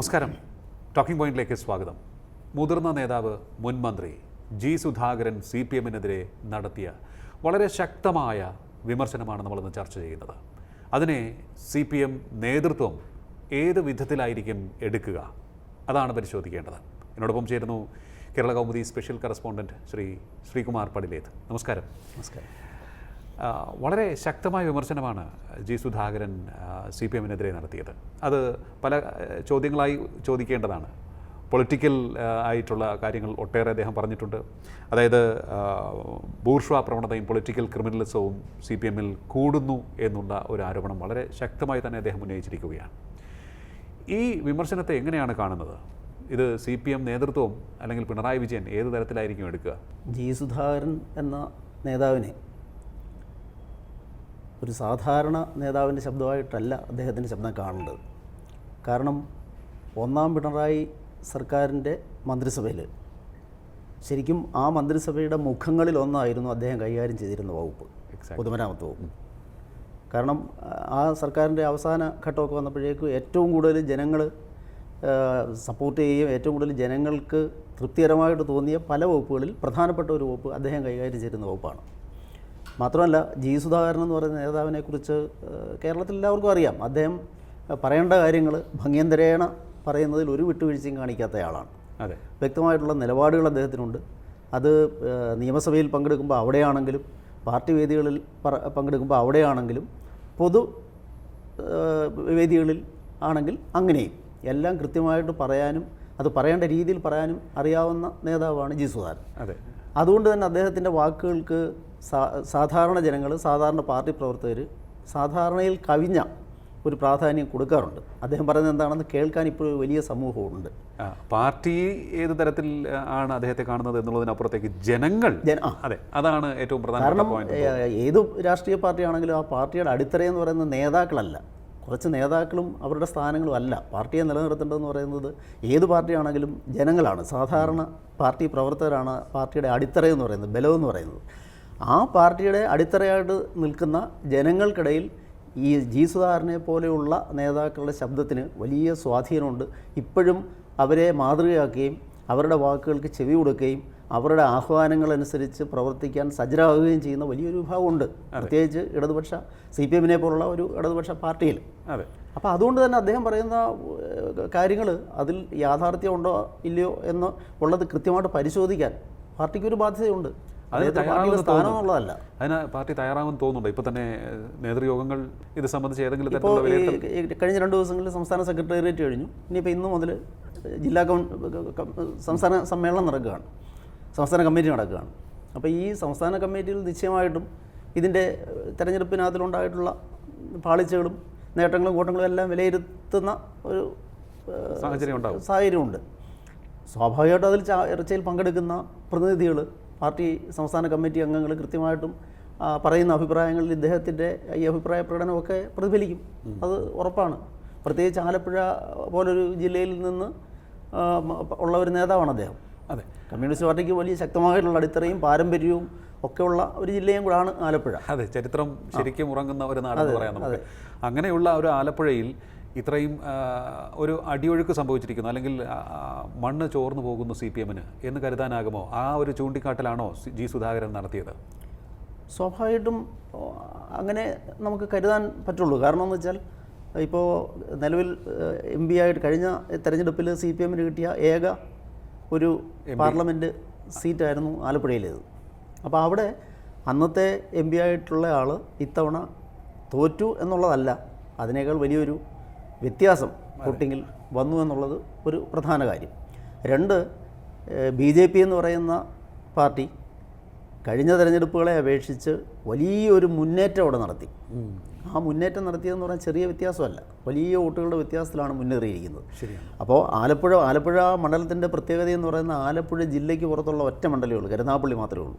നമസ്കാരം. ടോക്കിംഗ് പോയിന്റിലേക്ക് സ്വാഗതം. മുതിർന്ന നേതാവ് മുൻ മന്ത്രി ജി സുധാകരൻ സി പി എമ്മിനെതിരെ നടത്തിയ വളരെ ശക്തമായ വിമർശനമാണ് നമ്മളിന്ന് ചർച്ച ചെയ്യുന്നത്. അതിനെ സി പി എം നേതൃത്വം ഏത് വിധത്തിലായിരിക്കും എടുക്കുക? അതാണ് പരിശോധിക്കേണ്ടത്. എന്നോടൊപ്പം ചേരുന്നു കേരള കൗമുദി സ്പെഷ്യൽ കറസ്പോണ്ടന്റ് ശ്രീ ശ്രീകുമാർ പടിലേത് നമസ്കാരം. നമസ്കാരം. വളരെ ശക്തമായ വിമർശനമാണ് ജി സുധാകരൻ സി പി എമ്മിനെതിരെ നടത്തിയത്. അത് പല ചോദ്യങ്ങളായി ചോദിക്കേണ്ടതാണ്. പൊളിറ്റിക്കൽ ആയിട്ടുള്ള കാര്യങ്ങൾ ഒട്ടേറെ അദ്ദേഹം പറഞ്ഞിട്ടുണ്ട്. അതായത് ബൂർഷ്വ പ്രവണതയും പൊളിറ്റിക്കൽ ക്രിമിനലിസവും സി പി എമ്മിൽ കൂടുന്നു എന്നുള്ള ഒരു ആരോപണം വളരെ ശക്തമായി തന്നെ അദ്ദേഹം ഉന്നയിച്ചിരിക്കുകയാണ്. ഈ വിമർശനത്തെ എങ്ങനെയാണ് കാണുന്നത്? ഇത് സി പി എം നേതൃത്വവും അല്ലെങ്കിൽ പിണറായി വിജയൻ ഏത് തരത്തിലായിരിക്കും എടുക്കുക? ജി സുധാകരൻ എന്ന നേതാവിനെ ഒരു സാധാരണ നേതാവിന്റെ ശബ്ദമായിട്ടല്ല അദ്ദേഹത്തിന്റെ ശബ്ദം കാണേണ്ടത് കാരണം ഒന്നാം പിണറായി സർക്കാരിന്റെ മന്ത്രിസഭയിൽ ശരിക്കും ആ മന്ത്രിസഭയുടെ മുഖങ്ങളിൽ ഒന്നായിരുന്നു അദ്ദേഹം കൈകാര്യം ചെയ്തിരുന്ന വകുപ്പ് പൊതുമരാമത്ത് വകുപ്പ്. കാരണം ആ സർക്കാരിന്റെ അവസാന ഘട്ടമൊക്കെ വന്നപ്പോഴേക്കും ഏറ്റവും കൂടുതൽ ജനങ്ങൾ സപ്പോർട്ട് ചെയ്യുകയും ഏറ്റവും കൂടുതൽ ജനങ്ങൾക്ക് തൃപ്തികരമായിട്ട് തോന്നിയ പല വകുപ്പുകളിൽ പ്രധാനപ്പെട്ട ഒരു വകുപ്പ് അദ്ദേഹം കൈകാര്യം ചെയ്തിരുന്ന വകുപ്പാണ്. മാത്രമല്ല ജി സുധാകരൻ എന്ന് പറയുന്ന നേതാവിനെക്കുറിച്ച് കേരളത്തിൽ എല്ലാവർക്കും അറിയാം. അദ്ദേഹം പറയേണ്ട കാര്യങ്ങൾ ഭംഗ്യന്തരേണ പറയുന്നതിൽ ഒരു വിട്ടുവീഴ്ചയും കാണിക്കാത്തയാളാണ് അതെ. വ്യക്തമായിട്ടുള്ള നിലപാടുകൾ അദ്ദേഹത്തിനുണ്ട്. അത് നിയമസഭയിൽ പങ്കെടുക്കുമ്പോൾ അവിടെയാണെങ്കിലും പാർട്ടി വേദികളിൽ പങ്കെടുക്കുമ്പോൾ അവിടെയാണെങ്കിലും പൊതു വേദികളിൽ ആണെങ്കിൽ അങ്ങനെയും. എല്ലാം കൃത്യമായിട്ട് പറയാനും അത് പറയേണ്ട രീതിയിൽ പറയാനും അറിയാവുന്ന നേതാവാണ് ജി സുധാകരൻ. അതെ. അതുകൊണ്ട് തന്നെ അദ്ദേഹത്തിന്റെ വാക്കുകൾക്ക് സാധാരണ ജനങ്ങൾ സാധാരണ പാർട്ടി പ്രവർത്തകർ സാധാരണയിൽ കവിഞ്ഞ ഒരു പ്രാധാന്യം കൊടുക്കാറുണ്ട്. അദ്ദേഹം പറയുന്നത് എന്താണെന്ന് കേൾക്കാൻ ഇപ്പോൾ വലിയ സമൂഹമുണ്ട് പാർട്ടി ഏത് തരത്തിൽ ആണ് അദ്ദേഹത്തെ കാണുന്നത് എന്നുള്ളതിനപ്പുറത്തേക്ക് ജനങ്ങൾ. അതെ അതാണ് ഏറ്റവും പ്രധാന കാരണം ഏത് രാഷ്ട്രീയ പാർട്ടിയാണെങ്കിലും ആ പാർട്ടിയുടെ അടിത്തറയെന്ന് പറയുന്നത് നേതാക്കളല്ല. കുറച്ച് നേതാക്കളും അവരുടെ സ്ഥാനങ്ങളും അല്ല. പാർട്ടിയെ നിലനിർത്തേണ്ടതെന്ന് പറയുന്നത് ഏത് പാർട്ടിയാണെങ്കിലും ജനങ്ങളാണ്. സാധാരണ പാർട്ടി പ്രവർത്തകരാണ് പാർട്ടിയുടെ അടിത്തറയെന്ന് പറയുന്നത് ബലമെന്ന് പറയുന്നത്. ആ പാർട്ടിയുടെ അടിത്തറയായിട്ട് നിൽക്കുന്ന ജനങ്ങൾക്കിടയിൽ ഈ ജി സുധാകരനെ പോലെയുള്ള നേതാക്കളുടെ ശബ്ദത്തിന് വലിയ സ്വാധീനമുണ്ട്. ഇപ്പോഴും അവരെ മാതൃകയാക്കുകയും അവരുടെ വാക്കുകൾക്ക് ചെവി കൊടുക്കുകയും അവരുടെ ആഹ്വാനങ്ങളനുസരിച്ച് പ്രവർത്തിക്കാൻ സജ്ജരാകുകയും ചെയ്യുന്ന വലിയൊരു വിഭാഗമുണ്ട്. പ്രത്യേകിച്ച് ഇടതുപക്ഷ സി പി എമ്മിനെ പോലുള്ള ഒരു ഇടതുപക്ഷ പാർട്ടിയിൽ. അതെ. അപ്പോൾ അതുകൊണ്ട് തന്നെ അദ്ദേഹം പറയുന്ന കാര്യങ്ങൾ അതിൽ യാഥാർത്ഥ്യമുണ്ടോ ഇല്ലയോ എന്ന് ഉള്ളത് കൃത്യമായിട്ട് പരിശോധിക്കാൻ പാർട്ടിക്കൊരു ബാധ്യതയുണ്ട്. അദ്ദേഹത്തിന് പാർട്ടിയുടെ സ്ഥാനം എന്നുള്ളതല്ല അതിന് പാർട്ടി തയ്യാറാകുമെന്ന് തോന്നുന്നുണ്ട്. ഇപ്പൊ തന്നെ നേതൃയോഗങ്ങൾ ഇത് സംബന്ധിച്ച് ഏതെങ്കിലും തരത്തിലുള്ള കഴിഞ്ഞ രണ്ട് ദിവസങ്ങളിൽ സംസ്ഥാന സെക്രട്ടേറിയറ്റ് കഴിഞ്ഞു. ഇനിയിപ്പോൾ ഇന്ന് മുതൽ ജില്ലാ സംസ്ഥാന സമ്മേളനം നടക്കുകയാണ്. സംസ്ഥാന കമ്മിറ്റി നടക്കുകയാണ്. അപ്പോൾ ഈ സംസ്ഥാന കമ്മിറ്റിയിൽ നിശ്ചയമായിട്ടും ഇതിന്റെ തെരഞ്ഞെടുപ്പിനകത്തിലുണ്ടായിട്ടുള്ള പാളിച്ചകളും നേട്ടങ്ങളും കൂട്ടങ്ങളും എല്ലാം വിലയിരുത്തുന്ന ഒരു സാഹചര്യമുണ്ട്. സ്വാഭാവികമായിട്ടും അതിൽ ഇറച്ചയിൽ ചർച്ചയിൽ പങ്കെടുക്കുന്ന പ്രതിനിധികൾ പാർട്ടി സംസ്ഥാന കമ്മിറ്റി അംഗങ്ങൾ കൃത്യമായിട്ടും പറയുന്ന അഭിപ്രായങ്ങളിൽ ഇദ്ദേഹത്തിന്റെ ഈ അഭിപ്രായ പ്രകടനമൊക്കെ പ്രതിഫലിക്കും. അത് ഉറപ്പാണ്. പ്രത്യേകിച്ച് ആലപ്പുഴ പോലൊരു ജില്ലയിൽ നിന്ന് ഉള്ള ഒരു നേതാവാണ് അദ്ദേഹം. അതെ. കമ്മ്യൂണിസ്റ്റ് പാർട്ടിക്ക് വലിയ ശക്തമായിട്ടുള്ള അടിത്തറയും പാരമ്പര്യവും ഒക്കെയുള്ള ഒരു ജില്ലയും കൂടാണ് ആലപ്പുഴ. അതെ ചരിത്രം ശരിക്കും ഉറങ്ങുന്ന ഒരു നാടെന്ന് പറയാം നമുക്ക്. അങ്ങനെയുള്ള ഒരു ആലപ്പുഴയിൽ ഇത്രയും ഒരു അടിയൊഴുക്ക് സംഭവിച്ചിരിക്കുന്നു. അല്ലെങ്കിൽ മണ്ണ് ചോർന്നു പോകുന്നു സി പി എമ്മിന് എന്ന് കരുതാനാകുമോ? ആ ഒരു ചൂണ്ടിക്കാട്ടലാണോ ജി സുധാകരൻ നടത്തിയത്? സ്വാഭാവികമായിട്ടും അങ്ങനെ നമുക്ക് കരുതാൻ പറ്റുള്ളൂ. കാരണം എന്ന് വെച്ചാൽ ഇപ്പോൾ നിലവിൽ എം പി ആയിട്ട് കഴിഞ്ഞ തെരഞ്ഞെടുപ്പിൽ സി പി എമ്മിന് കിട്ടിയ ഏക ഒരു പാർലമെന്റ് സീറ്റായിരുന്നു ആലപ്പുഴയിലേത്. അപ്പോൾ അവിടെ അന്നത്തെ എം പി ആയിട്ടുള്ള ആൾ ഇത്തവണ തോറ്റു എന്നുള്ളതല്ല. അതിനേക്കാൾ വലിയൊരു വ്യത്യാസം വോട്ടിങ്ങിൽ വന്നു എന്നുള്ളത് ഒരു പ്രധാന കാര്യം. രണ്ട് ബി ജെ പി എന്ന് പറയുന്ന പാർട്ടി കഴിഞ്ഞ തെരഞ്ഞെടുപ്പുകളെ അപേക്ഷിച്ച് വലിയൊരു മുന്നേറ്റം അവിടെ നടത്തി. ആ മുന്നേറ്റം നടത്തിയതെന്ന് പറഞ്ഞാൽ ചെറിയ വ്യത്യാസമല്ല. വലിയ വോട്ടുകളുടെ വ്യത്യാസത്തിലാണ് മുന്നേറിയിരിക്കുന്നത്. അപ്പോൾ ആലപ്പുഴ ആലപ്പുഴ മണ്ഡലത്തിന്റെ പ്രത്യേകത എന്ന് പറയുന്ന ആലപ്പുഴ ജില്ലയ്ക്ക് പുറത്തുള്ള ഒറ്റ മണ്ഡലമേ ഉള്ളൂ കരുനാപ്പള്ളി മാത്രമേ ഉള്ളൂ.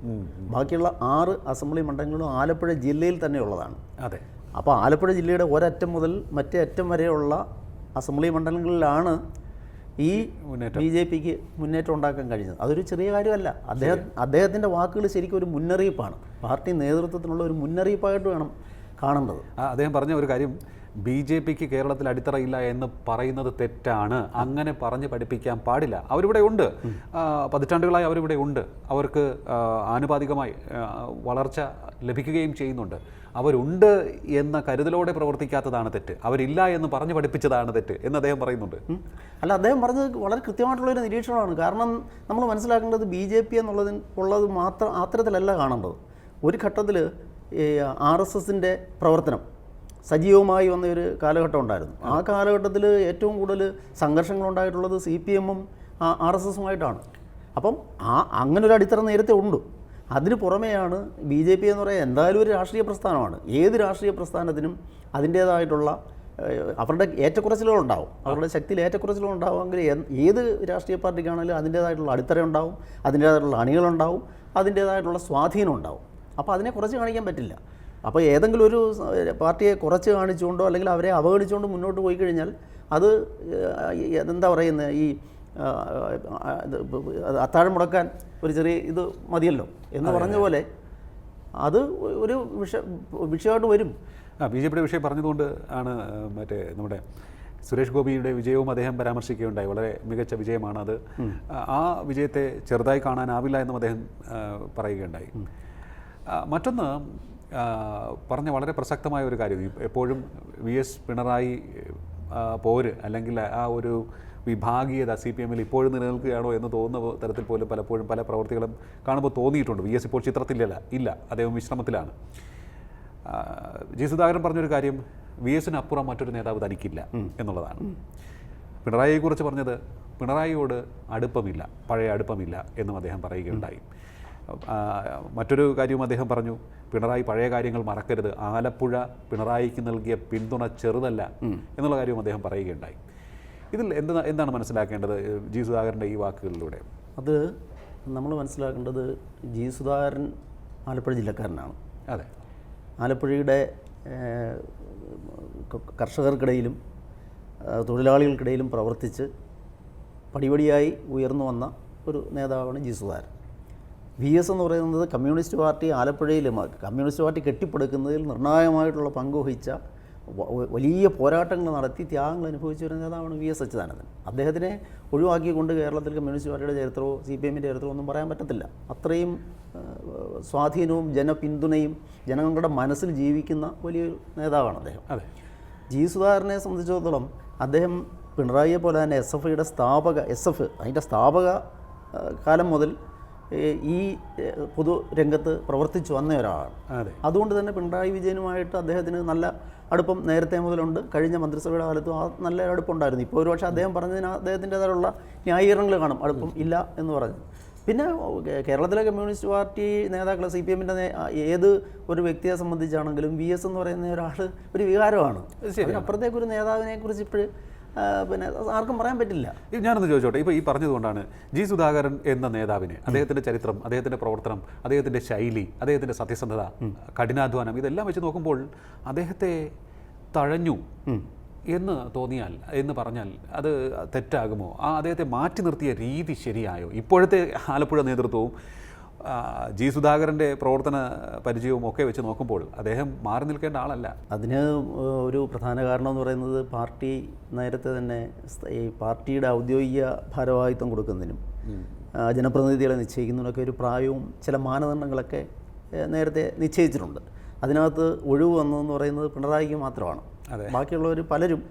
ബാക്കിയുള്ള ആറ് അസംബ്ലി മണ്ഡലങ്ങളും ആലപ്പുഴ ജില്ലയിൽ തന്നെയുള്ളതാണ് അതെ. അപ്പോൾ ആലപ്പുഴ ജില്ലയുടെ ഒരറ്റം മുതൽ മറ്റേ അറ്റം വരെയുള്ള അസംബ്ലി മണ്ഡലങ്ങളിലാണ് ഈ ബി ജെ പിക്ക് മുന്നേറ്റം ഉണ്ടാക്കാൻ കഴിഞ്ഞത്. അതൊരു ചെറിയ കാര്യമല്ല. അദ്ദേഹം അദ്ദേഹത്തിന്റെ വാക്കുകൾ ശരിക്കും ഒരു മുന്നറിയിപ്പാണ്. പാർട്ടി നേതൃത്വത്തിനുള്ള ഒരു മുന്നറിയിപ്പായിട്ട് വേണം കാണേണ്ടത്. അദ്ദേഹം പറഞ്ഞ ഒരു കാര്യം ബി ജെ പിക്ക് കേരളത്തിൽ അടിത്തറയില്ല എന്ന് പറയുന്നത് തെറ്റാണ്. അങ്ങനെ പറഞ്ഞ് പഠിപ്പിക്കാൻ പാടില്ല. അവരിവിടെ ഉണ്ട്. പതിറ്റാണ്ടുകളായി അവരിവിടെ ഉണ്ട്. അവർക്ക് ആനുപാതികമായി വളർച്ച ലഭിക്കുകയും ചെയ്യുന്നുണ്ട്. അവരുണ്ട് എന്ന കരുതലോടെ പ്രവർത്തിക്കാത്തതാണ് തെറ്റ്. അവരില്ല എന്ന് പറഞ്ഞു പഠിപ്പിച്ചതാണ് തെറ്റ് എന്ന് അദ്ദേഹം പറയുന്നുണ്ട്. അല്ല അദ്ദേഹം പറഞ്ഞത് വളരെ കൃത്യമായിട്ടുള്ളൊരു നിരീക്ഷണമാണ്. കാരണം നമ്മൾ മനസ്സിലാക്കേണ്ടത് ബി ജെ പി എന്നുള്ളതിന് ഉള്ളത് മാത്രം അത്തരത്തിലല്ല കാണേണ്ടത്. ഒരു ഘട്ടത്തിൽ ആർ എസ് എസിന്റെ പ്രവർത്തനം സജീവമായി വന്ന ഒരു കാലഘട്ടം ഉണ്ടായിരുന്നു. ആ കാലഘട്ടത്തിൽ ഏറ്റവും കൂടുതൽ സംഘർഷങ്ങളുണ്ടായിട്ടുള്ളത് സി പി എമ്മും ആർ എസ് എസുമായിട്ടാണ്. അപ്പം ആ അങ്ങനെ ഒരു അടിത്തറ നേരത്തെ ഉണ്ട്. അതിന് പുറമെയാണ് ബി ജെ പി എന്ന് പറയുന്നത് എന്തായാലും ഒരു രാഷ്ട്രീയ പ്രസ്ഥാനമാണ്. ഏത് രാഷ്ട്രീയ പ്രസ്ഥാനത്തിനും അതിന്റേതായിട്ടുള്ള അവരുടെ ഏറ്റക്കുറച്ചിലുകൾ ഉണ്ടാവും അവരുടെ ശക്തിയിൽ ഏറ്റക്കുറച്ചിലുകളുണ്ടാവുമെങ്കിൽ എൻ- ഏത് രാഷ്ട്രീയ പാർട്ടിക്കാണെങ്കിലും അതിന്റേതായിട്ടുള്ള അടിത്തറ ഉണ്ടാവും അതിന്റേതായിട്ടുള്ള അണികളുണ്ടാവും അതിന്റേതായിട്ടുള്ള സ്വാധീനം ഉണ്ടാവും അപ്പോൾ അതിനെ കുറച്ച് കാണിക്കാൻ പറ്റില്ല. അപ്പോൾ ഏതെങ്കിലും ഒരു പാർട്ടിയെ കുറച്ച് കാണിച്ചുകൊണ്ടോ അല്ലെങ്കിൽ അവരെ അവഗണിച്ചുകൊണ്ടോ മുന്നോട്ട് പോയി കഴിഞ്ഞാൽ അത് എന്താ പറയുന്നത് ഈ അത്താഴം മുടക്കാൻ ഒരു ചെറിയ ഇത് മതിയല്ലോ എന്ന് പറഞ്ഞ പോലെ അത് ഒരു വിഷ വിഷയമായിട്ട് വരും. ആ ബി ജെ പിയുടെ വിഷയം പറഞ്ഞതുകൊണ്ട് ആണ് മറ്റേ നമ്മുടെ സുരേഷ് ഗോപിയുടെ വിജയവും അദ്ദേഹം പരാമർശിക്കുകയുണ്ടായി. വളരെ മികച്ച വിജയമാണ് അത്. ആ- വിജയത്തെ ചെറുതായി കാണാനാവില്ല എന്നും അദ്ദേഹം പറയുകയുണ്ടായി. മറ്റൊന്ന് പറഞ്ഞ വളരെ പ്രസക്തമായ ഒരു കാര്യം. എപ്പോഴും വി എസ് പിണറായി പോര്. അല്ലെങ്കിൽ ആ ഒരു വിഭാഗീയത സി പി എമ്മിൽ ഇപ്പോഴും നിലനിൽക്കുകയാണോ എന്ന് തോന്നുന്ന തരത്തിൽ പോലും പലപ്പോഴും പല പ്രവർത്തികളും കാണുമ്പോൾ തോന്നിയിട്ടുണ്ട്. വി എസ് ഇപ്പോൾ ചിത്രത്തിലല്ല ഇല്ല. അദ്ദേഹം വിശ്രമത്തിലാണ്. ജി സുധാകരൻ പറഞ്ഞൊരു കാര്യം വി എസിന് അപ്പുറം മറ്റൊരു നേതാവ് തനിക്കില്ല എന്നുള്ളതാണ്. പിണറായിയെക്കുറിച്ച് പറഞ്ഞത് പിണറായിയോട് അടുപ്പമില്ല പഴയ അടുപ്പമില്ല എന്നും അദ്ദേഹം പറയുകയുണ്ടായി. മറ്റൊരു കാര്യവും അദ്ദേഹം പറഞ്ഞു പിണറായി പഴയ കാര്യങ്ങൾ മറക്കരുത്. ആലപ്പുഴ പിണറായിക്ക് നൽകിയ പിന്തുണ ചെറുതല്ല എന്നുള്ള കാര്യവും അദ്ദേഹം പറയുകയുണ്ടായി. ഇതിൽ എന്താ എന്താണ് മനസ്സിലാക്കേണ്ടത് ജി സുധാകരന്റെ ഈ വാക്കുകളിലൂടെ? അത് നമ്മൾ മനസ്സിലാക്കേണ്ടത് ജി സുധാകരൻ ആലപ്പുഴ ജില്ലക്കാരനാണ്. അതെ. ആലപ്പുഴയുടെ കർഷകർക്കിടയിലും തൊഴിലാളികൾക്കിടയിലും പ്രവർത്തിച്ച് പടിപടിയായി ഉയർന്നു വന്ന ഒരു നേതാവാണ് ജി സുധാകരൻ. വി എസ് എന്ന് പറയുന്നത് കമ്മ്യൂണിസ്റ്റ് പാർട്ടി ആലപ്പുഴയിലും കമ്മ്യൂണിസ്റ്റ് പാർട്ടി കെട്ടിപ്പടുക്കുന്നതിൽ നിർണായകമായിട്ടുള്ള പങ്ക് വഹിച്ച വലിയ പോരാട്ടങ്ങൾ നടത്തി ത്യാഗങ്ങൾ അനുഭവിച്ച ഒരു നേതാവാണ് വി എസ് അച്യുതാനന്ദൻ. അദ്ദേഹത്തിനെ ഒഴിവാക്കിക്കൊണ്ട് കേരളത്തിൽ കമ്മ്യൂണിസ്റ്റ് പാർട്ടിയുടെ ചരിത്രമോ സി പി എമ്മിന്റെ ചരിത്രമോ ഒന്നും പറയാൻ പറ്റത്തില്ല. അത്രയും സ്വാധീനവും ജനപിന്തുണയും ജനങ്ങളുടെ മനസ്സിൽ ജീവിക്കുന്ന വലിയൊരു നേതാവാണ് അദ്ദേഹം. അതെ. ജി സുധാകരനെ സംബന്ധിച്ചിടത്തോളം അദ്ദേഹം പിണറായിയെ പോലെ തന്നെ എസ് എഫ് ഐയുടെ സ്ഥാപക എസ് എഫ് അതിന്റെ സ്ഥാപക കാലം മുതൽ ഈ പൊതു രംഗത്ത് പ്രവർത്തിച്ചു വന്ന ഒരാളാണ്. അതുകൊണ്ട് തന്നെ പിണറായി വിജയനുമായിട്ട് അദ്ദേഹത്തിന് നല്ല അടുപ്പം നേരത്തെ മുതലുണ്ട്. കഴിഞ്ഞ മന്ത്രിസഭയുടെ കാലത്തും ആ നല്ല അടുപ്പമുണ്ടായിരുന്നു ഇപ്പോൾ ഒരുപക്ഷെ അദ്ദേഹം പറഞ്ഞതിന് അദ്ദേഹത്തിന്റെതായുള്ള ന്യായീകരണങ്ങൾ കാണും. അടുപ്പം ഇല്ല എന്ന് പറഞ്ഞു. പിന്നെ കേരളത്തിലെ കമ്മ്യൂണിസ്റ്റ് പാർട്ടി നേതാക്കൾ സി പി എമ്മിന്റെ ഏത് ഒരു വ്യക്തിയെ സംബന്ധിച്ചാണെങ്കിലും വി എസ് എന്ന് പറയുന്ന ഒരാൾ ഒരു വികാരമാണ്. നേതാവിനെ കുറിച്ച് ഇപ്പോഴും പിന്നെ ആർക്കും പറയാൻ പറ്റില്ല. ഞാനൊന്ന് ചോദിച്ചോട്ടെ ഇപ്പോൾ ഈ പറഞ്ഞതുകൊണ്ടാണ് ജി സുധാകരൻ എന്ന നേതാവിനെ അദ്ദേഹത്തിന്റെ ചരിത്രം അദ്ദേഹത്തിന്റെ പ്രവർത്തനം അദ്ദേഹത്തിന്റെ ശൈലി അദ്ദേഹത്തിന്റെ സത്യസന്ധത കഠിനാധ്വാനം ഇതെല്ലാം വെച്ച് നോക്കുമ്പോൾ അദ്ദേഹത്തെ തഴഞ്ഞു എന്ന് തോന്നിയാൽ എന്ന് പറഞ്ഞാൽ അത് തെറ്റാകുമോ? ആ അദ്ദേഹത്തെ മാറ്റി നിർത്തിയ രീതി ശരിയായോ? ഇപ്പോഴത്തെ ആലപ്പുഴ നേതൃത്വവും ജി സുധാകരന്റെ പ്രവർത്തന പരിചയവും ഒക്കെ വെച്ച് നോക്കുമ്പോൾ അദ്ദേഹം മാറി നിൽക്കേണ്ട ആളല്ല. അതിന് ഒരു പ്രധാന കാരണം എന്ന് പറയുന്നത് പാർട്ടി നേരത്തെ തന്നെ ഈ പാർട്ടിയുടെ ഔദ്യോഗിക ഭാരവാഹിത്വം കൊടുക്കുന്നതിനും ജനപ്രതിനിധികളെ നിശ്ചയിക്കുന്നതിനൊക്കെ ഒരു പ്രായവും ചില മാനദണ്ഡങ്ങളൊക്കെ നേരത്തെ നിശ്ചയിച്ചിട്ടുണ്ട്. അതിനകത്ത് ഒഴിവ് വന്നതെന്ന് പറയുന്നത് പിണറായിക്ക് മാത്രമാണ്. ബാക്കിയുള്ളവർ പലരും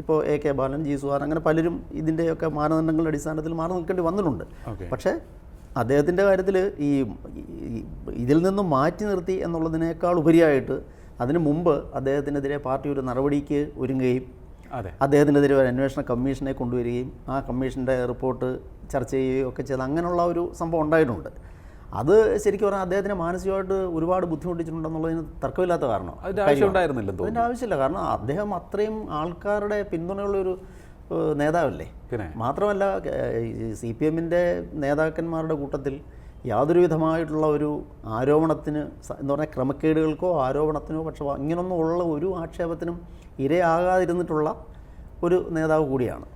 ഇപ്പോൾ A K Balan G Suhar അങ്ങനെ പലരും ഇതിന്റെയൊക്കെ മാനദണ്ഡങ്ങളുടെ അടിസ്ഥാനത്തിൽ മാറി നിൽക്കേണ്ടി വന്നിട്ടുണ്ട്. പക്ഷേ അദ്ദേഹത്തിന്റെ കാര്യത്തിൽ ഈ ഇതിൽ നിന്നും മാറ്റി നിർത്തി എന്നുള്ളതിനേക്കാൾ ഉപരിയായിട്ട് അതിനു മുമ്പ് അദ്ദേഹത്തിനെതിരെ പാർട്ടി ഒരു നടപടിക്ക് ഒരുങ്ങുകയും അതെ. അദ്ദേഹത്തിനെതിരെ ഒരു അന്വേഷണ കമ്മീഷനെ കൊണ്ടുവരികയും ആ കമ്മീഷന്റെ റിപ്പോർട്ട് ചർച്ച ചെയ്യുകയും ഒക്കെ ചെയ്ത് അങ്ങനെയുള്ള ഒരു സംഭവം ഉണ്ടായിട്ടുണ്ട്. അത് ശരിക്കും പറഞ്ഞാൽ അദ്ദേഹത്തിന് മാനസികമായിട്ട് ഒരുപാട് ബുദ്ധിമുട്ടിച്ചിട്ടുണ്ടെന്നുള്ളതിന് തർക്കമില്ലാത്ത കാരണം അതിന്റെ ആവശ്യമില്ല. കാരണം അദ്ദേഹം അത്രയും ആൾക്കാരുടെ പിന്തുണയുള്ളൊരു ഏഹ്, നേതാവല്ലേ? മാത്രമല്ല സി പി എമ്മിന്റെ നേതാക്കന്മാരുടെ കൂട്ടത്തിൽ യാതൊരു വിധമായിട്ടുള്ള ഒരു ആരോപണത്തിന് എന്ന് പറഞ്ഞാൽ ക്രമക്കേടുകൾക്കോ ആരോപണത്തിനോ പക്ഷേ ഇങ്ങനൊന്നും ഉള്ള ഒരു ആക്ഷേപത്തിനും ഇരയാകാതിരുന്നിട്ടുള്ള ഒരു നേതാവ് കൂടിയാണ്.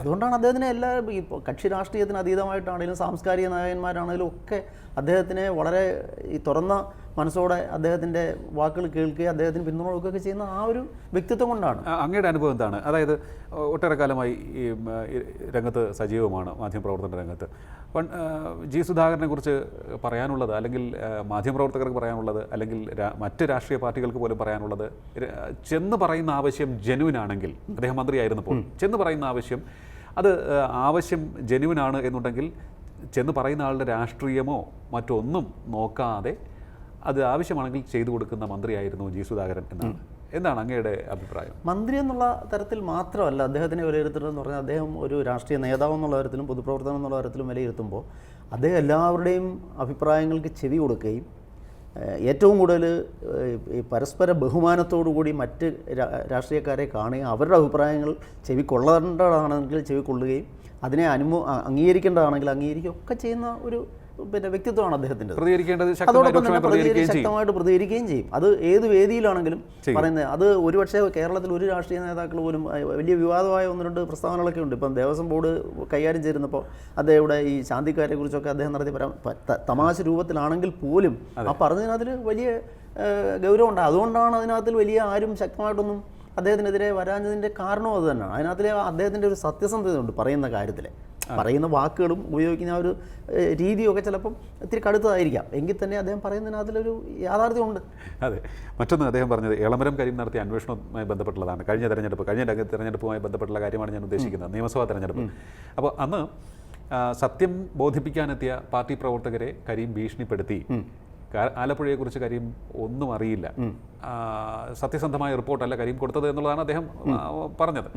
അതുകൊണ്ടാണ് അദ്ദേഹത്തിനെ എല്ലാ ഇപ്പോൾ കക്ഷി രാഷ്ട്രീയത്തിന് അതീതമായിട്ടാണെങ്കിലും സാംസ്കാരിക നായകന്മാരാണെങ്കിലും ഒക്കെ അദ്ദേഹത്തിനെ വളരെ ഈ തുറന്ന മനസ്സോടെ അദ്ദേഹത്തിന്റെ വാക്കുകൾ കേൾക്കുകയും അദ്ദേഹത്തിന് പിന്തുണ കൊടുക്കുകയൊക്കെ ചെയ്യുന്ന ആ ഒരു വ്യക്തിത്വം കൊണ്ടാണ്. അങ്ങയുടെ അനുഭവം എന്താണ്? അതായത് ഒട്ടേറെ കാലമായി ഈ രംഗത്ത് സജീവമാണ് മാധ്യമപ്രവർത്തന രംഗത്ത്. ജി സുധാകരനെ കുറിച്ച് പറയാനുള്ളത് അല്ലെങ്കിൽ മാധ്യമപ്രവർത്തകർക്ക് പറയാനുള്ളത് അല്ലെങ്കിൽ മറ്റ് രാഷ്ട്രീയ പാർട്ടികൾക്ക് പോലും പറയാനുള്ളത് ചെന്ന് പറയുന്ന ആവശ്യം ജനുവിൻ ആണെങ്കിൽ അദ്ദേഹം മന്ത്രിയായിരുന്നപ്പോൾ ചെന്ന് പറയുന്ന ആവശ്യം അത് ആവശ്യം ജനുവിൻ ആണ് എന്നുണ്ടെങ്കിൽ ചെന്ന് പറയുന്ന ആളുടെ രാഷ്ട്രീയമോ മറ്റൊന്നും നോക്കാതെ അത് ആവശ്യമാണെങ്കിൽ ചെയ്തു കൊടുക്കുന്ന മന്ത്രിയായിരുന്നു ജി സുധാകരൻ എന്നാണ്. എന്താണ് അങ്ങയുടെ അഭിപ്രായം? മന്ത്രി എന്നുള്ള തരത്തിൽ മാത്രമല്ല അദ്ദേഹത്തിനെ വിലയിരുത്തുന്നതെന്ന് പറഞ്ഞാൽ അദ്ദേഹം ഒരു രാഷ്ട്രീയ നേതാവ് എന്നുള്ള തരത്തിലും പൊതുപ്രവർത്തനം എന്നുള്ള തരത്തിലും വിലയിരുത്തുമ്പോൾ അദ്ദേഹം എല്ലാവരുടെയും അഭിപ്രായങ്ങൾക്ക് ചെവി കൊടുക്കുകയും ഏറ്റവും കൂടുതൽ ഈ പരസ്പര കൂടി മറ്റ് രാഷ്ട്രീയക്കാരെ കാണുകയും അവരുടെ അഭിപ്രായങ്ങൾ ചെവി കൊള്ളേണ്ടതാണെങ്കിൽ ചെവി കൊള്ളുകയും അതിനെ അനുമോ അംഗീകരിക്കേണ്ടതാണെങ്കിൽ അംഗീകരിക്കുകയും ഒക്കെ ചെയ്യുന്ന ഒരു പിന്നെ വ്യക്തിത്വമാണ് അദ്ദേഹത്തിന്റെ അതോടൊപ്പം തന്നെ ശക്തമായിട്ട് പ്രതികരിക്കുകയും ചെയ്യും. അത് ഏത് വേദിയിലാണെങ്കിലും പറയുന്നത് അത് ഒരുപക്ഷെ കേരളത്തിൽ ഒരു രാഷ്ട്രീയ നേതാക്കൾ പോലും വലിയ വിവാദമായ ഒന്ന് രണ്ട് പ്രസ്താവനകളൊക്കെ ഉണ്ട്. ഇപ്പം ദേവസ്വം ബോർഡ് കൈകാര്യം ചെയ്തിരുന്നപ്പോൾ അദ്ദേഹം ഇവിടെ ഈ ശാന്തിക്കാരെ കുറിച്ചൊക്കെ അദ്ദേഹം നടത്തിയ തമാശ രൂപത്തിലാണെങ്കിൽ പോലും ആ പറഞ്ഞതിനകത്തിൽ വലിയ ഗൗരവമുണ്ട്. അതുകൊണ്ടാണ് അതിനകത്തിൽ വലിയ ആരും ശക്തമായിട്ടൊന്നും അദ്ദേഹത്തിനെതിരെ വരാഞ്ഞതിന്റെ കാരണവും അത് തന്നെയാണ്. അതിനകത്തിലെ അദ്ദേഹത്തിന്റെ ഒരു സത്യസന്ധതയുണ്ട് പറയുന്ന കാര്യത്തിൽ പറയുന്ന വാക്കുകളും ഉപയോഗിക്കുന്ന ആ ഒരു രീതിയൊക്കെ ചിലപ്പം ഇത്തിരി കടുത്തതായിരിക്കാം. എങ്കിൽ തന്നെ അദ്ദേഹം പറയുന്നതിനകത്തിലൊരു യാഥാർത്ഥ്യമുണ്ട്. അതെ. മറ്റൊന്ന് അദ്ദേഹം പറഞ്ഞത് എളമരം കരീം നടത്തിയ അന്വേഷണവുമായി ബന്ധപ്പെട്ടുള്ളതാണ്. കഴിഞ്ഞ തെരഞ്ഞെടുപ്പ് കഴിഞ്ഞ തെരഞ്ഞെടുപ്പുമായി ബന്ധപ്പെട്ടുള്ള കാര്യമാണ് ഞാൻ ഉദ്ദേശിക്കുന്നത്. നിയമസഭാ തെരഞ്ഞെടുപ്പ്. അപ്പോൾ അന്ന് സത്യം ബോധിപ്പിക്കാനെത്തിയ പാർട്ടി പ്രവർത്തകരെ കരീം ഭീഷണിപ്പെടുത്തി. ആലപ്പുഴയെക്കുറിച്ച് കരീം ഒന്നും അറിയില്ല. സത്യസന്ധമായ റിപ്പോർട്ടല്ല കരീം കൊടുത്തത് എന്നുള്ളതാണ് അദ്ദേഹം പറഞ്ഞത്.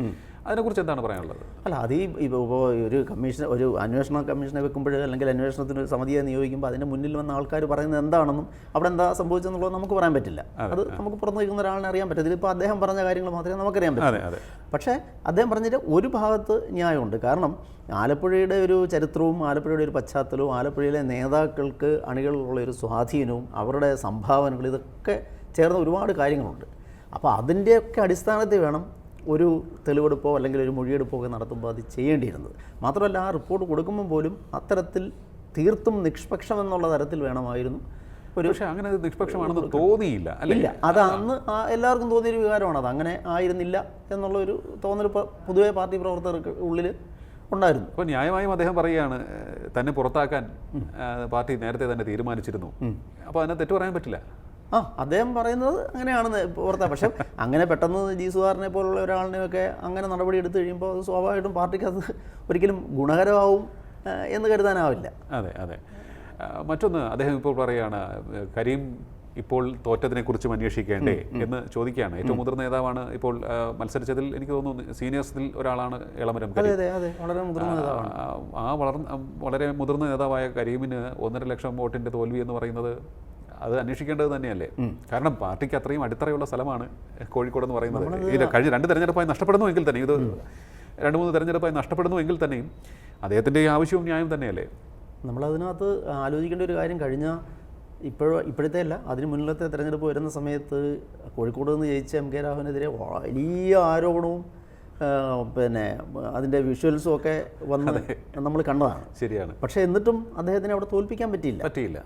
അതിനെക്കുറിച്ച് എന്താണ് പറയാനുള്ളത്? അല്ല അത് ഈ ഇപ്പോൾ ഒരു കമ്മീഷൻ ഒരു അന്വേഷണ കമ്മീഷനെ വെക്കുമ്പോൾ അല്ലെങ്കിൽ അന്വേഷണത്തിന് ഒരു സമിതിയെ നിയോഗിക്കുമ്പോൾ അതിന് മുന്നിൽ വന്ന ആൾക്കാർ പറയുന്നത് എന്താണെന്നും അവിടെ എന്താ സംഭവിച്ചെന്നുള്ളത് നമുക്ക് പറയാൻ പറ്റില്ല. അത് നമുക്ക് പുറത്ത് നിൽക്കുന്ന ഒരാളിനെ അറിയാൻ പറ്റില്ല. ഇപ്പോൾ അദ്ദേഹം പറഞ്ഞ കാര്യങ്ങൾ മാത്രമേ നമുക്കറിയാൻ പറ്റൂ. പക്ഷേ അദ്ദേഹം പറഞ്ഞിട്ട് ഒരു ഭാഗത്ത് ന്യായമുണ്ട്. കാരണം ആലപ്പുഴയുടെ ഒരു ചരിത്രവും ആലപ്പുഴയുടെ ഒരു പശ്ചാത്തലവും ആലപ്പുഴയിലെ നേതാക്കൾക്ക് അണികളിലുള്ള ഒരു സ്വാധീനവും അവരുടെ സംഭാവനകൾ ഇതൊക്കെ ചേർന്ന ഒരുപാട് കാര്യങ്ങളുണ്ട്. അപ്പോൾ അതിന്റെയൊക്കെ അടിസ്ഥാനത്തിൽ വേണം ഒരു തെളിവെടുപ്പോ അല്ലെങ്കിൽ ഒരു മൊഴിയെടുപ്പോ ഒക്കെ നടത്തുമ്പോൾ അത് ചെയ്യേണ്ടിയിരുന്നത്. മാത്രമല്ല ആ റിപ്പോർട്ട് കൊടുക്കുമ്പോൾ പോലും അത്തരത്തിൽ തീർത്തും നിഷ്പക്ഷം എന്നുള്ള തരത്തിൽ വേണമായിരുന്നു. ഒരു പക്ഷേ അങ്ങനെ നിഷ്പക്ഷമാണെന്ന് തോന്നിയില്ല അല്ലേ? ഇല്ല. അത് അന്ന് ആ എല്ലാവർക്കും തോന്നിയൊരു വികാരമാണ്. അത് അങ്ങനെ ആയിരുന്നില്ല എന്നുള്ള ഒരു തോന്നൽ പൊതുവെ പാർട്ടി പ്രവർത്തകർക്ക് ഉള്ളിൽ ഉണ്ടായിരുന്നു. അപ്പോൾ ന്യായമായും അദ്ദേഹം പറയുകയാണ് തന്നെ പുറത്താക്കാൻ പാർട്ടി നേരത്തെ തന്നെ തീരുമാനിച്ചിരുന്നു. അപ്പോൾ അതിനെ തെറ്റു പറയാൻ പറ്റില്ല. ആ അദ്ദേഹം പറയുന്നത് അങ്ങനെയാണെന്ന് പുറത്താ. പക്ഷെ അങ്ങനെ പെട്ടെന്ന് ജി സുധാറിനെ പോലുള്ള ഒരാളിനെയൊക്കെ അങ്ങനെ നടപടി എടുത്തു കഴിയുമ്പോൾ അത് സ്വാഭാവികമായിട്ടും പാർട്ടിക്ക് അത് ഒരിക്കലും ഗുണകരമാവും എന്ന് കരുതാനാവില്ല. അതെ അതെ. മറ്റൊന്ന് അദ്ദേഹം ഇപ്പോൾ പറയുകയാണ് കരീം ഇപ്പോൾ തോറ്റതിനെ കുറിച്ചും അന്വേഷിക്കേണ്ടേ എന്ന് ചോദിക്കുകയാണ്. ഏറ്റവും മുതിർന്ന നേതാവാണ് ഇപ്പോൾ മത്സരിച്ചതിൽ എനിക്ക് തോന്നുന്നു സീനിയേഴ്സിൽ ഒരാളാണ് ഇളമരം ആ, വളർന്ന വളരെ മുതിർന്ന നേതാവായ കരീമിന് ഒന്നര ലക്ഷം വോട്ടിന്റെ തോൽവി എന്ന് പറയുന്നത് അത് അന്വേഷിക്കേണ്ടത് തന്നെയല്ലേ? കാരണം പാർട്ടിക്ക് അത്രയും അടിത്തറയുള്ള സ്ഥലമാണ് കോഴിക്കോട് എന്ന് പറയുന്നത്. ഇത് കഴിഞ്ഞ രണ്ട് തെരഞ്ഞെടുപ്പായി നഷ്ടപ്പെടുന്നു എങ്കിൽ തന്നെ ഇത് രണ്ട് മൂന്ന് തെരഞ്ഞെടുപ്പായി നഷ്ടപ്പെടുന്നു എങ്കിൽ തന്നെയും അദ്ദേഹത്തിന്റെ ആവശ്യവും ന്യായം തന്നെയല്ലേ? നമ്മളതിനകത്ത് ആലോചിക്കേണ്ട ഒരു കാര്യം കഴിഞ്ഞ ഇപ്പോഴ ഇപ്പോഴത്തെ അല്ല അതിന് മുന്നിലത്തെ തെരഞ്ഞെടുപ്പ് വരുന്ന സമയത്ത് കോഴിക്കോട് നിന്ന് ജയിച്ച എം കെ രാഹുവിനെതിരെ വലിയ ആരോപണവും പിന്നെ അതിന്റെ വിഷ്വൽസും ഒക്കെ വന്ന് നമ്മൾ കണ്ടതാണ്. ശരിയാണ്. പക്ഷേ എന്നിട്ടും അദ്ദേഹത്തിനെ അവിടെ തോൽപ്പിക്കാൻ പറ്റിയില്ല. പറ്റിയില്ല.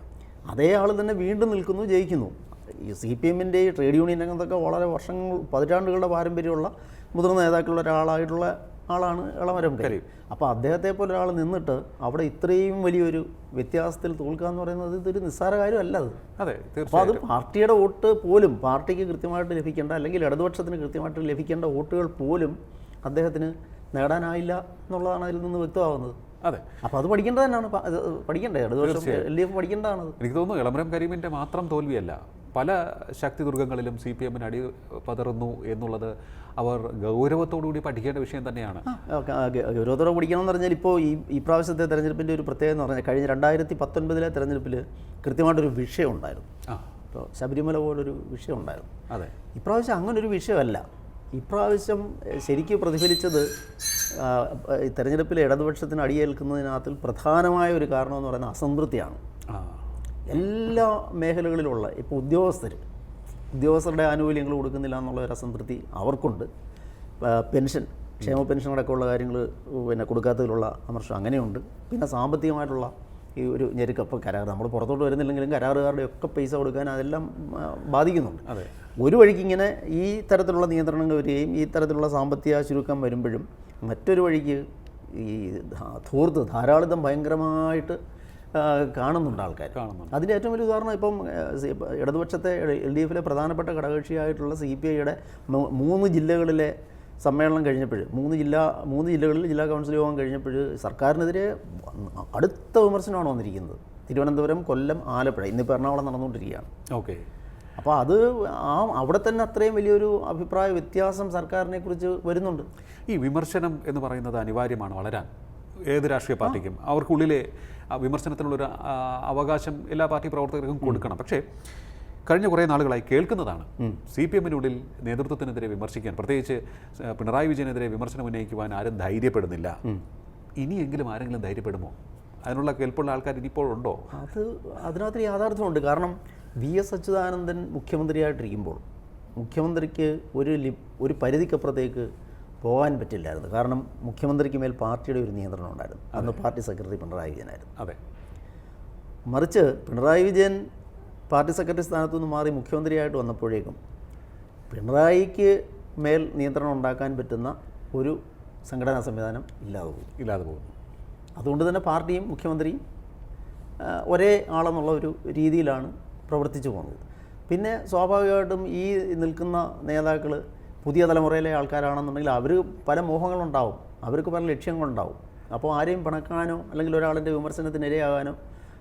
അതേ ആൾ തന്നെ വീണ്ടും നിൽക്കുന്നു ജയിക്കുന്നു. ഈ സി പി എമ്മിന്റെ ഈ ട്രേഡ് യൂണിയൻ രംഗത്തൊക്കെ വളരെ വർഷങ്ങൾ പതിറ്റാണ്ടുകളുടെ പാരമ്പര്യമുള്ള മുതിർന്ന നേതാക്കളുള്ള ഒരാളായിട്ടുള്ള ആളാണ് ഇളമരം കരീം. അപ്പോൾ അദ്ദേഹത്തെ പോലെ ഒരാൾ നിന്നിട്ട് അവിടെ ഇത്രയും വലിയൊരു വ്യത്യാസത്തിൽ തോൽക്കുക എന്ന് പറയുന്നത് ഇതൊരു നിസ്സാര കാര്യമല്ല അത്. അതെ അപ്പോൾ അത് പാർട്ടിയുടെ വോട്ട് പോലും പാർട്ടിക്ക് കൃത്യമായിട്ട് ലഭിക്കേണ്ട അല്ലെങ്കിൽ ഇടതുപക്ഷത്തിന് കൃത്യമായിട്ട് ലഭിക്കേണ്ട വോട്ടുകൾ പോലും അദ്ദേഹത്തിന് നേടാനായില്ല എന്നുള്ളതാണ് അതിൽ നിന്ന് വ്യക്തമാകുന്നത്. അതെ. അപ്പോൾ അത് പഠിക്കേണ്ടത് തന്നെയാണ്. പ- അത് പഠിക്കേണ്ടത് ഇടതുപക്ഷം എൽ ഡി എഫ് പഠിക്കേണ്ടതാണ് എനിക്ക് തോന്നുന്നു ഇളമരം കരീമിന്റെ മാത്രം തോൽവിയല്ല. പല ശക്തി ദുർഗങ്ങളിലും സി പി എമ്മിന് അടി പതറുന്നു എന്നുള്ളത് അവർ ഗൗരവത്തോടുകൂടി പഠിക്കേണ്ട വിഷയം തന്നെയാണ്. ഗൗരവത്തോടെ പഠിക്കണം എന്ന് പറഞ്ഞാൽ ഇപ്പോൾ ഈ ഈ പ്രാവശ്യത്തെ തെരഞ്ഞെടുപ്പിന്റെ ഒരു പ്രത്യേകത എന്ന് പറഞ്ഞാൽ കഴിഞ്ഞ രണ്ടായിരത്തി പത്തൊൻപതിലെ തെരഞ്ഞെടുപ്പിൽ കൃത്യമായിട്ടൊരു വിഷയം ഉണ്ടായിരുന്നു. ആ. ഇപ്പോൾ ശബരിമല പോലൊരു വിഷയം ഉണ്ടായിരുന്നു. അതെ. ഇപ്രാവശ്യം അങ്ങനൊരു വിഷയമല്ല. ഇപ്രാവശ്യം ശരിക്കും പ്രതിഫലിച്ചത് തെരഞ്ഞെടുപ്പിൽ തെരഞ്ഞെടുപ്പിലെ ഇടതുപക്ഷത്തിന് അടിയേൽക്കുന്നതിനകത്തിൽ പ്രധാനമായ ഒരു കാരണമെന്ന് പറയുന്നത് അസംതൃപ്തിയാണ്. എല്ലാ മേഖലകളിലുള്ള ഇപ്പോൾ ഉദ്യോഗസ്ഥർ ഉദ്യോഗസ്ഥരുടെ ആനുകൂല്യങ്ങൾ കൊടുക്കുന്നില്ല എന്നുള്ള ഒരു അസംതൃപ്തി അവർക്കുണ്ട്. പെൻഷൻ ക്ഷേമ പെൻഷൻ അടക്കമുള്ള കാര്യങ്ങൾ പിന്നെ കൊടുക്കാത്തതിലുള്ള അമർഷം അങ്ങനെയുണ്ട്. പിന്നെ സാമ്പത്തികമായിട്ടുള്ള ഈ ഒരു ഞെരുക്കപ്പം കരാർ നമ്മൾ പുറത്തോട്ട് വരുന്നില്ലെങ്കിലും കരാറുകാരുടെ ഒക്കെ പൈസ കൊടുക്കാൻ അതെല്ലാം ബാധിക്കുന്നുണ്ട്. അതെ. ഒരു വഴിക്ക് ഇങ്ങനെ ഈ തരത്തിലുള്ള നിയന്ത്രണങ്ങൾ വരികയും ഈ തരത്തിലുള്ള സാമ്പത്തിക ചുരുക്കം വരുമ്പോഴും മറ്റൊരു വഴിക്ക് ഈ ധൂർത്ത് ധാരാളിതം ഭയങ്കരമായിട്ട് കാണുന്നുണ്ട് ആൾക്കാർ കാണുന്നുണ്ട്. അതിന്റെ ഏറ്റവും വലിയ ഉദാഹരണം ഇപ്പം ഇടതുപക്ഷത്തെ എൽ ഡി എഫിലെ പ്രധാനപ്പെട്ട ഘടകകക്ഷിയായിട്ടുള്ള സി പി ഐയുടെ മൂന്ന് ജില്ലകളിലെ സമ്മേളനം കഴിഞ്ഞപ്പോൾ മൂന്ന് ജില്ലാ മൂന്ന് ജില്ലകളിൽ ജില്ലാ കൗൺസിൽ യോഗം കഴിഞ്ഞപ്പോൾ സർക്കാരിനെതിരെ അടുത്ത വിമർശനമാണ് വന്നിരിക്കുന്നത്. തിരുവനന്തപുരം കൊല്ലം ആലപ്പുഴ ഇന്നിപ്പോൾ എറണാകുളം നടന്നുകൊണ്ടിരിക്കുകയാണ്. ഓക്കെ. അപ്പോൾ അത് ആ അവിടെ തന്നെ അത്രയും വലിയൊരു അഭിപ്രായ വ്യത്യാസം സർക്കാരിനെ കുറിച്ച് വരുന്നുണ്ട്. ഈ വിമർശനം എന്ന് പറയുന്നത് അനിവാര്യമാണ് വളരാൻ. ഏത് രാഷ്ട്രീയ പാർട്ടിക്കും. അവർക്കുള്ളിലെ വിമർശനത്തിനുള്ളൊരു അവകാശം എല്ലാ പാർട്ടി പ്രവർത്തകർക്കും കൊടുക്കണം. പക്ഷേ കഴിഞ്ഞ കുറേ നാളുകളായി കേൾക്കുന്നതാണ് സി പി എമ്മിനുള്ളിൽ നേതൃത്വത്തിനെതിരെ വിമർശിക്കാൻ പ്രത്യേകിച്ച് പിണറായി വിജയനെതിരെ വിമർശനം ഉന്നയിക്കുവാൻ ആരും ധൈര്യപ്പെടുന്നില്ല. ഇനിയെങ്കിലും ആരെങ്കിലും ധൈര്യപ്പെടുമോ? അതിനുള്ള കേൾപ്പുള്ള ആൾക്കാർ ഇനിയിപ്പോഴുണ്ടോ? അത് അതിനകത്ത് യാഥാർത്ഥ്യമുണ്ട്. കാരണം വി എസ് അച്യുതാനന്ദൻ മുഖ്യമന്ത്രിയായിട്ടിരിക്കുമ്പോൾ മുഖ്യമന്ത്രിക്ക് ഒരു ലി ഒരു പരിധിക്കപ്പുറത്തേക്ക് പോകാൻ പറ്റില്ലായിരുന്നു. കാരണം മുഖ്യമന്ത്രിക്ക് മേൽ പാർട്ടിയുടെ ഒരു നിയന്ത്രണം ഉണ്ടായിരുന്നു. അന്ന് പാർട്ടി സെക്രട്ടറി പിണറായി വിജയനായിരുന്നു. അതെ. മറിച്ച് പിണറായി വിജയൻ പാർട്ടി സെക്രട്ടറി സ്ഥാനത്തു നിന്ന് മാറി മുഖ്യമന്ത്രിയായിട്ട് വന്നപ്പോഴേക്കും പിണറായിക്ക് മേൽ നിയന്ത്രണം ഉണ്ടാക്കാൻ പറ്റുന്ന ഒരു സംഘടനാ സംവിധാനം ഇല്ലാതെ പോകും ഇല്ലാതെ പോകും അതുകൊണ്ട് തന്നെ പാർട്ടിയും മുഖ്യമന്ത്രിയും ഒരേ ആളെന്നുള്ള ഒരു രീതിയിലാണ് പ്രവർത്തിച്ചു പോകുന്നത് പിന്നെ സ്വാഭാവികമായിട്ടും ഈ നിൽക്കുന്ന നേതാക്കൾ പുതിയ തലമുറയിലെ ആൾക്കാരാണെന്നുണ്ടെങ്കിൽ അവർ പല മോഹങ്ങളുണ്ടാവും. അവർക്ക് പല ലക്ഷ്യങ്ങളുണ്ടാവും. അപ്പോൾ ആരെയും പിണക്കാനോ അല്ലെങ്കിൽ ഒരാളിന്റെ വിമർശനത്തിനിരയാകാനോ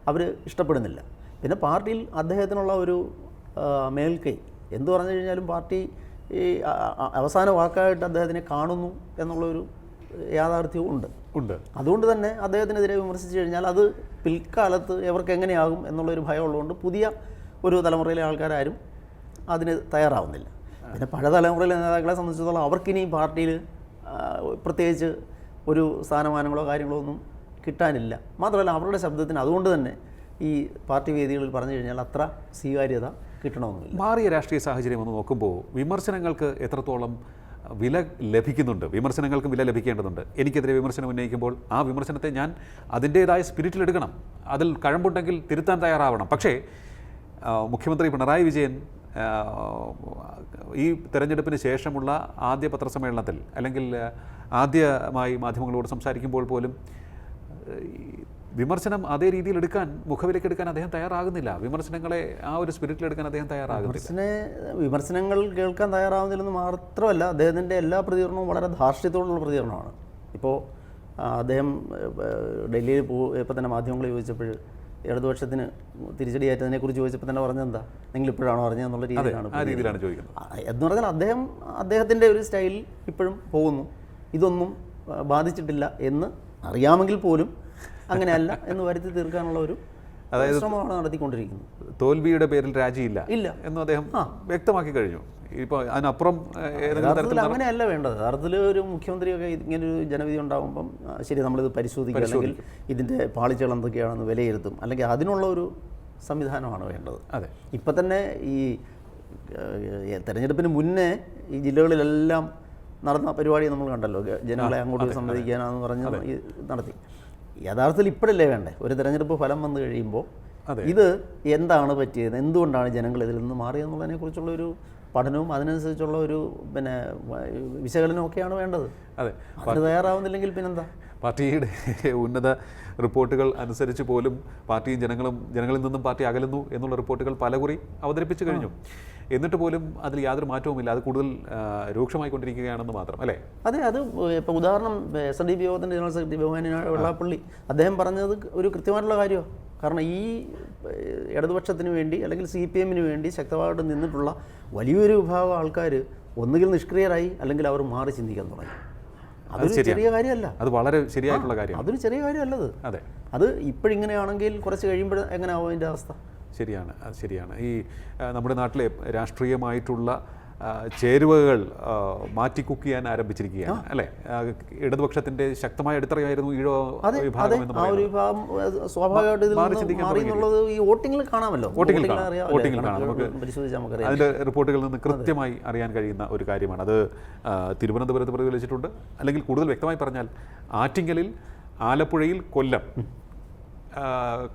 അവർ ഇഷ്ടപ്പെടുന്നില്ല. പിന്നെ പാർട്ടിയിൽ അദ്ദേഹത്തിനുള്ള ഒരു മേൽക്കൈ. എന്തു പറഞ്ഞു കഴിഞ്ഞാലും പാർട്ടി ഈ അവസാന വാക്കായിട്ട് അദ്ദേഹത്തിനെ കാണുന്നു എന്നുള്ളൊരു യാഥാർത്ഥ്യവും ഉണ്ട്. ഉണ്ട്. അതുകൊണ്ട് തന്നെ അദ്ദേഹത്തിനെതിരെ വിമർശിച്ചു കഴിഞ്ഞാൽ അത് പിൽക്കാലത്ത് ഇവർക്ക് എങ്ങനെയാകും എന്നുള്ളൊരു ഭയമുള്ളതുകൊണ്ട് പുതിയ ഒരു തലമുറയിലെ ആൾക്കാരും അതിന് തയ്യാറാവുന്നില്ല. പിന്നെ പല തലമുറയിലെ നേതാക്കളെ സംബന്ധിച്ചിടത്തോളം അവർക്കിനി പാർട്ടിയിൽ പ്രത്യേകിച്ച് ഒരു സ്ഥാനമാനങ്ങളോ കാര്യങ്ങളോ ഒന്നും കിട്ടാനില്ല. മാത്രമല്ല അവരുടെ ശബ്ദത്തിന് അതുകൊണ്ട് തന്നെ ഈ പാർട്ടി വേദികളിൽ പറഞ്ഞു കഴിഞ്ഞാൽ അത്ര സ്വീകാര്യത കിട്ടണമെന്നില്ല. മാറിയ രാഷ്ട്രീയ സാഹചര്യം ഒന്ന് നോക്കുമ്പോൾ വിമർശനങ്ങൾക്ക് എത്രത്തോളം വില ലഭിക്കുന്നുണ്ട്? വിമർശനങ്ങൾക്കും വില ലഭിക്കേണ്ടതുണ്ട്. എനിക്കെതിരെ വിമർശനം ഉന്നയിക്കുമ്പോൾ ആ വിമർശനത്തെ ഞാൻ അതിന്റേതായ സ്പിരിറ്റിലെടുക്കണം അതിൽ കഴമ്പുണ്ടെങ്കിൽ തിരുത്താൻ തയ്യാറാവണം. പക്ഷേ മുഖ്യമന്ത്രി പിണറായി വിജയൻ ഈ തെരഞ്ഞെടുപ്പിന് ശേഷമുള്ള ആദ്യ പത്രസമ്മേളനത്തിൽ അല്ലെങ്കിൽ ആദ്യമായി മാധ്യമങ്ങളോട് സംസാരിക്കുമ്പോൾ പോലും വിമർശനം അതേ രീതിയിൽ എടുക്കാൻ മുഖവിലേക്ക് എടുക്കാൻ അദ്ദേഹം തയ്യാറാകുന്നില്ല. വിമർശനങ്ങളെ ആ ഒരു സ്പിരിറ്റിൽ എടുക്കാൻ അദ്ദേഹം തയ്യാറാകുന്നില്ല. വിമർശന വിമർശനങ്ങൾ കേൾക്കാൻ തയ്യാറാവുന്നില്ലെന്ന് മാത്രമല്ല അദ്ദേഹത്തിന്റെ എല്ലാ പ്രതികരണവും വളരെ ധാർഷ്ട്യത്തോടുള്ള പ്രതികരണമാണ്. ഇപ്പോൾ അദ്ദേഹം ഡൽഹിയിൽ പോ ഇപ്പോൾ തന്നെ മാധ്യമങ്ങൾ ചോദിച്ചപ്പോൾ ഇടതുപക്ഷത്തിന് തിരിച്ചടിയായിട്ടതിനെക്കുറിച്ച് ചോദിച്ചപ്പോൾ തന്നെ പറഞ്ഞത് എന്താ? നിങ്ങൾ ഇപ്പോഴാണോ പറഞ്ഞതെന്നുള്ള രീതിയിലാണ് ആ രീതിയിലാണ് ചോദിക്കുന്നത്. എന്ന് പറഞ്ഞാൽ അദ്ദേഹം അദ്ദേഹത്തിന്റെ ഒരു സ്റ്റൈൽ ഇപ്പോഴും പോകുന്നു. ഇതൊന്നും ബാധിച്ചിട്ടില്ല എന്ന് അറിയാമെങ്കിൽ പോലും അങ്ങനെയല്ല എന്ന് വരുത്തി തീർക്കാനുള്ള ഒരു ശ്രമമാണ് നടത്തിക്കൊണ്ടിരിക്കുന്നത്. തോൽവിയുടെ പേരിൽ രാജിയില്ല ഇല്ല. എന്ന് അദ്ദേഹം വ്യക്തമാക്കി കഴിഞ്ഞു. ഇപ്പോൾ അതിനപ്പുറം ഏതെങ്കിലും അങ്ങനെയല്ല വേണ്ടത്. യഥാർത്ഥത്തിൽ ഒരു മുഖ്യമന്ത്രിയൊക്കെ ഇങ്ങനെ ഒരു ജനവിധി ഉണ്ടാകുമ്പം ശരി നമ്മളിത് പരിശോധിക്കുക അല്ലെങ്കിൽ ഇതിന്റെ പാളിച്ചകൾ എന്തൊക്കെയാണെന്ന് വിലയിരുത്തും. അല്ലെങ്കിൽ അതിനുള്ള ഒരു സംവിധാനമാണ് വേണ്ടത്. അതെ. ഇപ്പം തന്നെ ഈ തെരഞ്ഞെടുപ്പിന് മുന്നേ ഈ ജില്ലകളിലെല്ലാം നടന്ന പരിപാടി നമ്മൾ കണ്ടല്ലോ. ജനങ്ങളെ അങ്ങോട്ട് സംവദിക്കാനാന്ന് പറഞ്ഞ് നടത്തി. യഥാർത്ഥത്തിൽ ഇപ്പോഴല്ലേ വേണ്ടേ? ഒരു തെരഞ്ഞെടുപ്പ് ഫലം വന്നു കഴിയുമ്പോൾ. ഇത് എന്താണ് പറ്റിയത്? എന്തുകൊണ്ടാണ് ജനങ്ങൾ ഇതിൽ നിന്ന് മാറിയെന്നുള്ളതിനെ കുറിച്ചുള്ള ഒരു പഠനവും അതിനനുസരിച്ചുള്ള ഒരു പിന്നെ വിശകലനവും ഒക്കെയാണ് വേണ്ടത്. അതെ. അത് തയ്യാറാവുന്നില്ലെങ്കിൽ പിന്നെന്താ? പാർട്ടിയുടെ ഉന്നത റിപ്പോർട്ടുകൾ അനുസരിച്ച് പോലും പാർട്ടിയും ജനങ്ങളും ജനങ്ങളിൽ നിന്നും പാർട്ടി അകലുന്നു എന്നുള്ള റിപ്പോർട്ടുകൾ പലകുറി അവതരിപ്പിച്ചു കഴിഞ്ഞു. എന്നിട്ട് പോലും അതിൽ യാതൊരു മാറ്റവുമില്ല. അത് കൂടുതൽ രൂക്ഷമായിക്കൊണ്ടിരിക്കുകയാണെന്ന് മാത്രം അല്ലേ? അതെ അത് ഇപ്പോൾ ഉദാഹരണം എസ് എൻ ഡി പി യോഗത്തിന്റെ ജനറൽ സെക്രട്ടറി ബഹുമാനി വെള്ളാപ്പള്ളി അദ്ദേഹം പറഞ്ഞത് ഒരു കൃത്യമായിട്ടുള്ള കാര്യമാണ്. കാരണം ഈ ഇടതുപക്ഷത്തിന് വേണ്ടി അല്ലെങ്കിൽ സി പി എമ്മിന് വേണ്ടി ശക്തമായിട്ട് നിന്നിട്ടുള്ള വലിയൊരു വിഭാഗം ആൾക്കാർ ഒന്നുകിൽ നിഷ്ക്രിയരായി അല്ലെങ്കിൽ അവർ മാറി ചിന്തിക്കാൻ തുടങ്ങി. അതൊരു ചെറിയ കാര്യമല്ല. അത് വളരെ ശരിയായിട്ടുള്ള കാര്യം അതൊരു ചെറിയ കാര്യമല്ലത്. അതെ. അത് ഇപ്പോഴിങ്ങനെയാണെങ്കിൽ കുറച്ച് കഴിയുമ്പോൾ എങ്ങനെയാവും അതിന്റെ അവസ്ഥ? ശരിയാണ് അത് ശരിയാണ്. ഈ നമ്മുടെ നാട്ടിലെ രാഷ്ട്രീയമായിട്ടുള്ള ചേരുവകൾ മാറ്റി മാറ്റിക്കുക്ക് ചെയ്യാൻ ആരംഭിച്ചിരിക്കുകയാണ് അല്ലേ? ഇടതുപക്ഷത്തിന്റെ ശക്തമായ അടിത്തറയായിരുന്നു ഈഴോ വിഭാഗം എന്ന് സ്വാഭാവികമായിട്ട് ഈ വോട്ടിംഗിൽ കാണാമല്ലോ. വോട്ടിംഗിൽ കാണാം. നമുക്ക് അതിന്റെ റിപ്പോർട്ടുകളിൽ നിന്ന് കൃത്യമായി അറിയാൻ കഴിയുന്ന ഒരു കാര്യമാണ്. അത് തിരുവനന്തപുരത്ത് പ്രതിഫലിച്ചിട്ടുണ്ട്. അല്ലെങ്കിൽ കൂടുതൽ വ്യക്തമായി പറഞ്ഞാൽ ആറ്റിങ്ങലിൽ ആലപ്പുഴയിൽ കൊല്ലം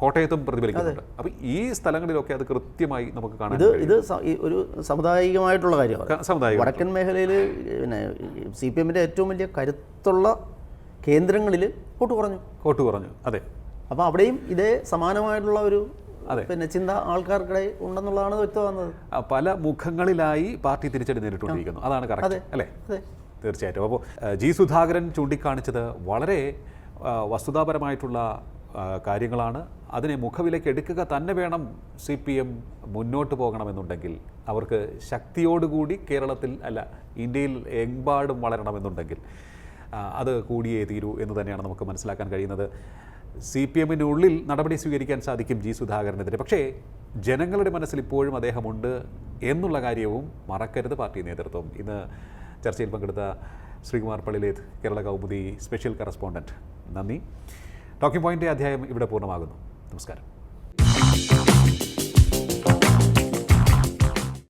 കോട്ടയത്തും പ്രതിഫലിക്കുന്നുണ്ട്. അപ്പോൾ ഈ സ്ഥലങ്ങളിലൊക്കെ അത് കൃത്യമായി നമുക്ക് കാണാം ഇത് ഇത് ഒരു സമുദായികമായിട്ടുള്ള കാര്യമാണ്. വടക്കൻ മേഖലയിൽ പിന്നെ സി പി എമ്മിന്റെ ഏറ്റവും വലിയ കരുത്തുള്ള കേന്ദ്രങ്ങളിൽ കോട്ട് കുറഞ്ഞു. കോട്ട് കുറഞ്ഞു. അതെ. അപ്പോൾ അവിടെയും ഇതേ സമാനമായിട്ടുള്ള ഒരു അതെ. പിന്നെ ചിന്ത ആൾക്കാർക്കിടെ ഉണ്ടെന്നുള്ളതാണ് വ്യക്തമാകുന്നത് പല മുഖങ്ങളിലായി പാർട്ടി തിരിച്ചടി നേരിട്ടുകൊണ്ടിരിക്കുന്നു. അതാണ് കറക്റ്റ് അല്ലേ? അതെ. തീർച്ചയായിട്ടും. അപ്പോൾ ജി സുധാകരൻ ചൂണ്ടിക്കാണിച്ചത് വളരെ വസ്തുതാപരമായിട്ടുള്ള കാര്യങ്ങളാണ്. അതിനെ മുഖവിലേക്ക് എടുക്കുക തന്നെ വേണം സി പി എം മുന്നോട്ട് പോകണമെന്നുണ്ടെങ്കിൽ. അവർക്ക് ശക്തിയോടുകൂടി കേരളത്തിൽ അല്ല ഇന്ത്യയിൽ എമ്പാടും വളരണമെന്നുണ്ടെങ്കിൽ. അത് കൂടിയേ തീരൂ എന്ന് തന്നെയാണ് നമുക്ക് മനസ്സിലാക്കാൻ കഴിയുന്നത്. സി പി എമ്മിനുള്ളിൽ നടപടി സ്വീകരിക്കാൻ സാധിക്കും ജി സുധാകരനെതിരെ. പക്ഷേ ജനങ്ങളുടെ മനസ്സിൽ ഇപ്പോഴും അദ്ദേഹമുണ്ട് എന്നുള്ള കാര്യവും മറക്കരുത് പാർട്ടി നേതൃത്വം. ഇന്ന് ചർച്ചയിൽ പങ്കെടുത്ത ശ്രീകുമാർ പള്ളിലേത് കേരള കൗമുദി സ്പെഷ്യൽ കറസ്പോണ്ടന്റ് നന്ദി. ടോക്കിംഗ് പോയിന്റ് അധ്യായം ഇവിടെ പൂർണമാകുന്നു. നമസ്കാരം.